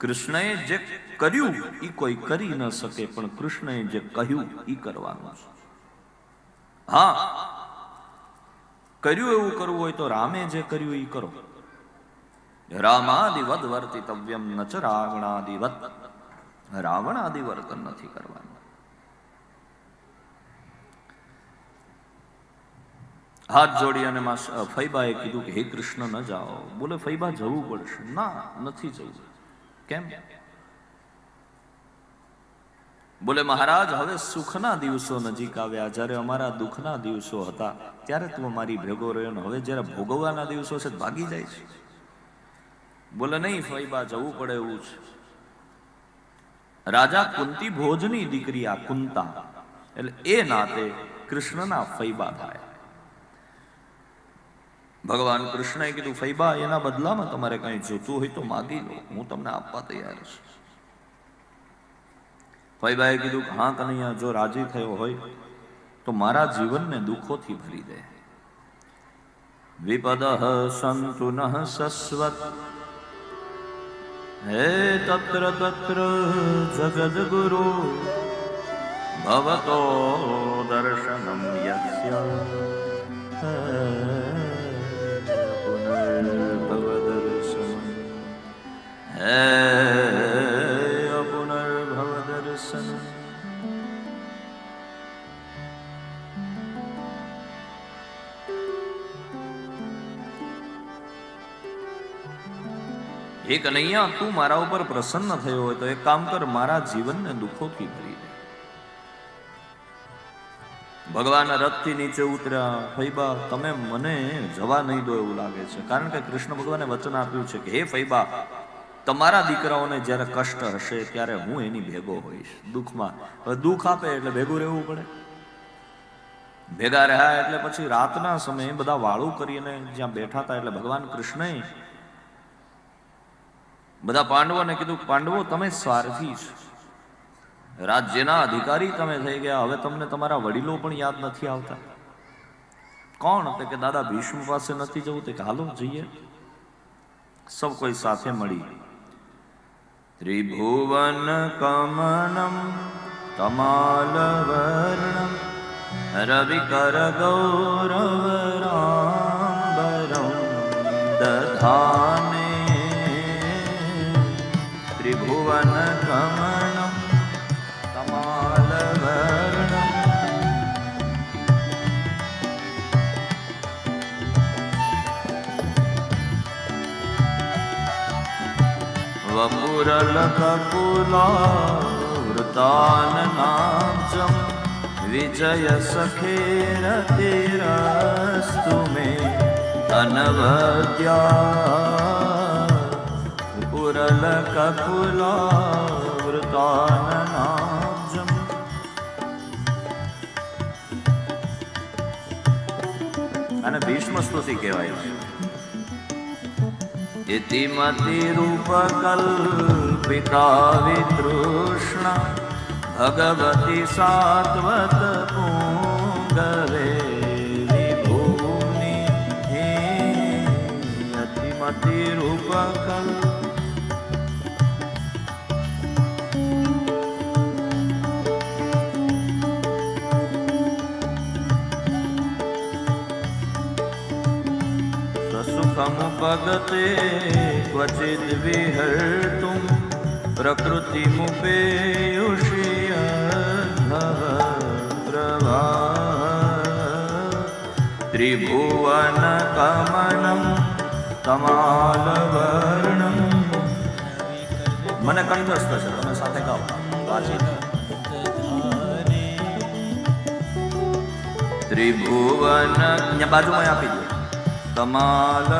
કૃષ્ણએ જે કર્યું એ કોઈ કરી ન શકે, પણ કૃષ્ણએ જે કહ્યું એ કરવાનું છે. હા, કર્યું એવું કરવું હોય તો રામે જે કર્યું એ કરો. રામાદિવદ વર્તિતવ્યમ ન ચ રાવણાદિવત. રાવણાદિ વર્તન નથી કરવાનું. હાથ જોડી અને ફૈબાએ કીધું કે, હે કૃષ્ણ, ન જાઓ. બોલે, ફૈબા જવું પડશે. ના, નથી જવું. કેમ? બોલે, મહારાજ, હવે સુખના દિવસો નજીક આવ્યા. જ્યારે અમારા દુઃખના દિવસો હતા, ત્યારે તું અમારી ભેગો રહ્યો ને હવે જ્યારે ભોગવવાના દિવસો છે ભાગી જાય છે. બોલે, નહીં ફૈબા જવું પડે એવું છે. રાજા, કુંતી ભોજની દીકરી આ કુંતા. એટલે એ નાતે કૃષ્ણના ફૈબા થાય. ભગવાન કૃષ્ણએ કીધું ફૈબા એના બદલામાં તમારે કંઈ જોતું હોય તો માગી લો, હું તમને આપવા તૈયાર છું. ફૈબાએ કીધું હા કનૈયા, જો રાજી થયો હોય તો મારા જીવનને દુઃખોથી ભરી દે. વિપદ સંતુ ન સસ્વત. હે તત્ર તત્ર જગદગુરુ, ભવતો દર્શનમ યસ્ય. હે પુનર્ભવદર્શનમ હે કનૈયા તું મારા ઉપર પ્રસન્ન થયો હોય તો એક કામ કર, મારા જીવનને દુઃખોથી ભરી દે. ભગવાન રથથી નીચે ઉતર્યા. ફૈબા, તમે મને જવા નહીં દો એવું લાગે છે. કારણ કે કૃષ્ણ ભગવાને વચન આપ્યું છે કે, હે ફૈબા તમારા દીકરાઓને જ્યારે કષ્ટ હશે ત્યારે હું એની ભેગો હોઈશ. દુઃખમાં. હવે દુઃખ આપે એટલે ભેગું રહેવું પડે. ભેગા રહ્યા એટલે પછી રાતના સમયે બધા વાળું કરીને જ્યાં બેઠા હતા એટલે ભગવાન કૃષ્ણએ બધા પાંડવોને કીધું, પાંડવો, તમે સ્વાર્થી છો. રાજ્યના અધિકારી તમે થઈ ગયા, હવે તમને તમારા વડીલો પણ યાદ નથી આવતા. કોણ તો કે દાદા ભીષ્મ પાસે નથી જવું તે કે, હાલો, જઈએ. સૌ કોઈ સાથે મળી त्रिभुवनकमनं कमालवर्णं रविकरगौरवराम्बरं दधाने वपुरलककुलावृताननाब्जं विजयसखेरतिरस्तु मे अनवद्या पुरलककुलावृताननाब्जम् અને ભીષ્મ સ્તુતિ કહેવાય છે ઇતિમતિરૂપકલ્પિતા વિતૃષ્ણ ભગવતી સાત્વત પુંગવે રામ ભગતે ક્વચિત વિહર્તુમ પ્રકૃતિમુપેયુષિયભદ્રભા ત્રિભુવનકમનમ કમાલવર્ણમ મને કંઠસ્થ છે તમે સાથે ગાઓ. ત્રિભુવન બાજુમાં આપી દો. કમાલ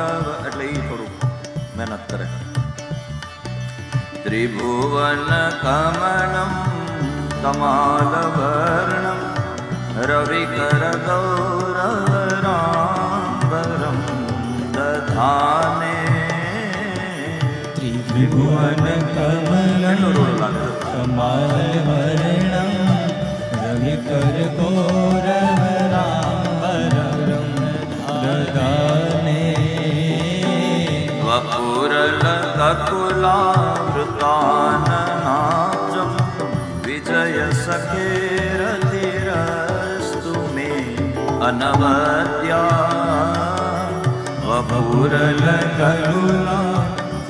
એટલે એ થોડું મહેનત કરે. ત્રિભુવન કમનમ કમાલ વર્ણમ રવિકર ગૌરવ રાંબરમ દધાને. ત્રિભુવન કમલમ કમાલ વર્ણમ રવિકર ગૌરવ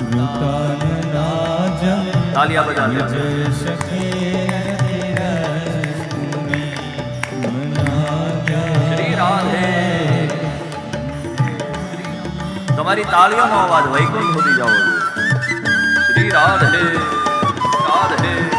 વૃતાનનાજમ તાલિયા બજાવે છે જય સખે શ્રી રાધે તમારી તાળીઓનો અવાજ વૈકુંઠ સુધી જાવો જોઈએ ਰਾਧੇ ਰਾਧੇ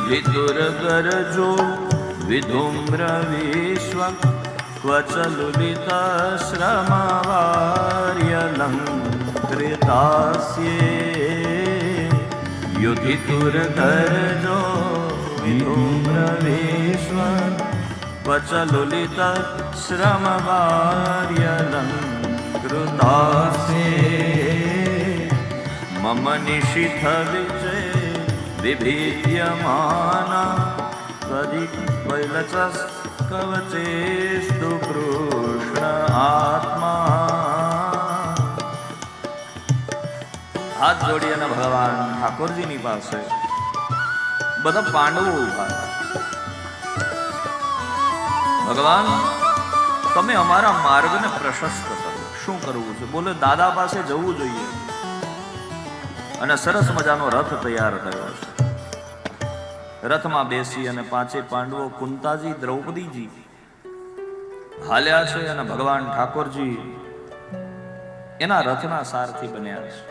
युधितुर्गरजो विधूम्र विश्व क्वच लुलितश्रमवार्यलङ्कृतास्ये युधितुर्गरजो विधूम्र विश्व क्वच लुलितश्रमवार्यलङ्कृतास्ये मम निशिथ विजय विभीड्यमाना त्वदि कैलचस्कवचेस्तु कृष्ण આત્મા હાથ જોડી અને ભગવાન ઠાકોરજીની પાસે બધા પાંડવો ઉભા હતા. ભગવાન તમે અમારા માર્ગને પ્રશસ્ત કરો શું કરવું છે બોલે દાદા પાસે જવું જોઈએ અને સરસ મજાનો રથ તૈયાર થયો છે. રથમાં બેસી અને પાંચે પાંડવો કુંતાજી, દ્રૌપદીજી હાલ્યા છે અને ભગવાન ઠાકોરજી એના રથના સારથી બન્યા છે.